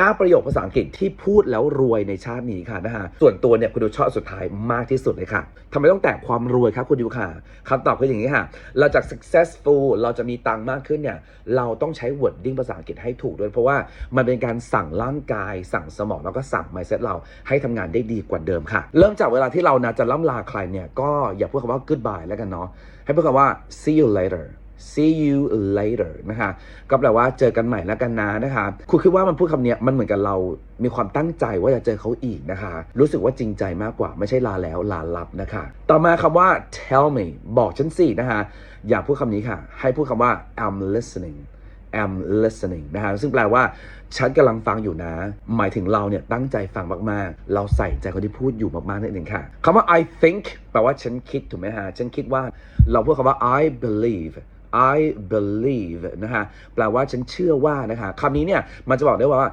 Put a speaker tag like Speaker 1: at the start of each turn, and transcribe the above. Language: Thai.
Speaker 1: 9 ประโยคภาษาอังกฤษที่พูดแล้วรวยในชาตินี้ค่ะนะฮะส่วนตัวเนี่ยคุณดูชอบสุดท้ายมากที่สุดเลยค่ะทำไมต้องแตะความรวยครับคุณดูค่ะคำตอบคืออย่างนี้ค่ะ เราจาก successful เราจะมีตังค์มากขึ้นเนี่ยเราต้องใช้ wording ภาษาอังกฤษให้ถูกด้วย เพราะว่ามันเป็นการสั่งร่างกาย สั่งสมองแล้วก็สั่ง mindset เราให้ทำงานได้ดีกว่าเดิมค่ะ เริ่มจากเวลาที่เรานะจะล่ำลาใครเนี่ยก็อย่าพูดคำว่า goodbye แล้วกันเนาะให้พูดคำว่า see you later see you later นะคะ ก็แปลว่าเจอกันใหม่แล้วกันนะนะคะคุณคิดว่ามันพูดคำเนี้ยมันเหมือนกับเรามีความตั้งใจว่าจะเจอเขาอีกนะคะ รู้สึกว่าจริงใจมากกว่าไม่ใช่ลาแล้วลาลับนะคะ ต่อมาคำว่า tell me บอกฉันสินะคะอย่าพูดคำนี้ค่ะ ให้พูดคำว่า I'm listening am listening นะฮะซึ่งแปลว่า ฉันกำลังฟังอยู่นะ หมายถึงเราเนี่ย ตั้งใจฟังมาก ๆ เราใส่ใจคนที่พูดอยู่มาก ๆ นั่นเองค่ะคำว่า I think แปลว่าฉันคิด ถูกไหมฮะ ฉันคิดว่า เราพูดคำว่า I believe I believe นะฮะแปลว่าฉันเชื่อว่านะคะคำนี้เนี่ยมันจะบอกได้ว่า